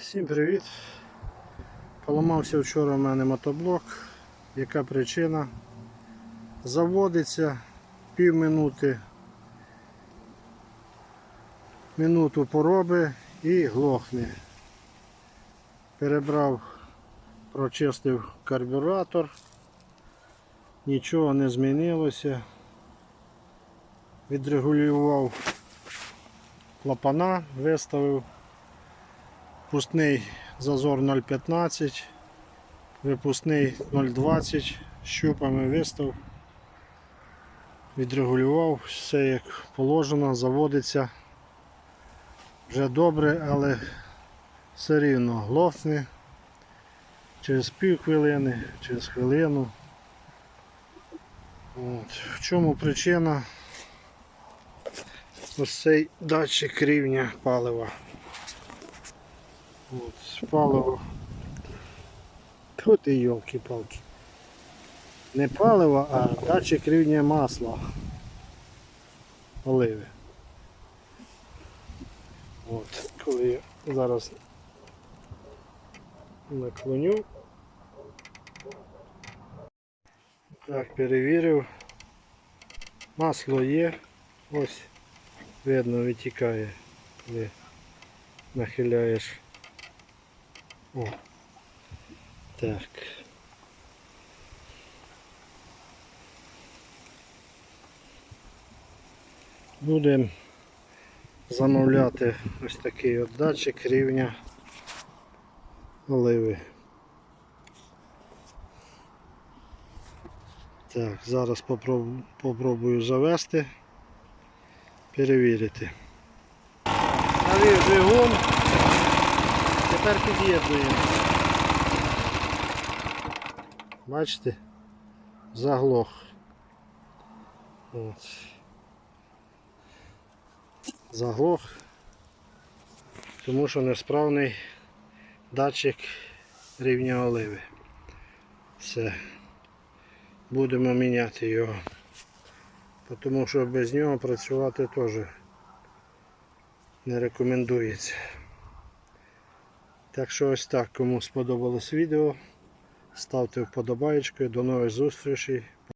Всім привіт! Поламався вчора в мене мотоблок. Яка причина? Заводиться пів минути, минуту пороби і глохне. Перебрав, прочистив карбюратор, нічого не змінилося. Відрегулював клапана, виставив Впускний зазор 0,15, випускний 0,20, щупами вистав, відрегулював, все як положено, заводиться вже добре, але все рівно глохне через пів хвилини, через хвилину. От. В чому причина? Ось цей датчик рівня палива. От, паливо. Тут і йолки-палки. Не паливо, а датчик рівня масла. Оливи. От, коли я зараз наклоню. Так, перевірив. Масло є. Ось видно витікає, коли нахиляєш. О. Так. Будемо замовляти ось такий от датчик рівня оливи. Так, зараз попробую, попробую завести, перевірити. Навів двигун. Тепер під'єднуємо. Бачите? Заглох. От. Заглох. Тому що несправний датчик рівня оливи. Все. Будемо міняти його. Тому що без нього працювати теж не рекомендується. Так що ось так, кому сподобалось відео, ставте вподобайки. До нових зустрічей.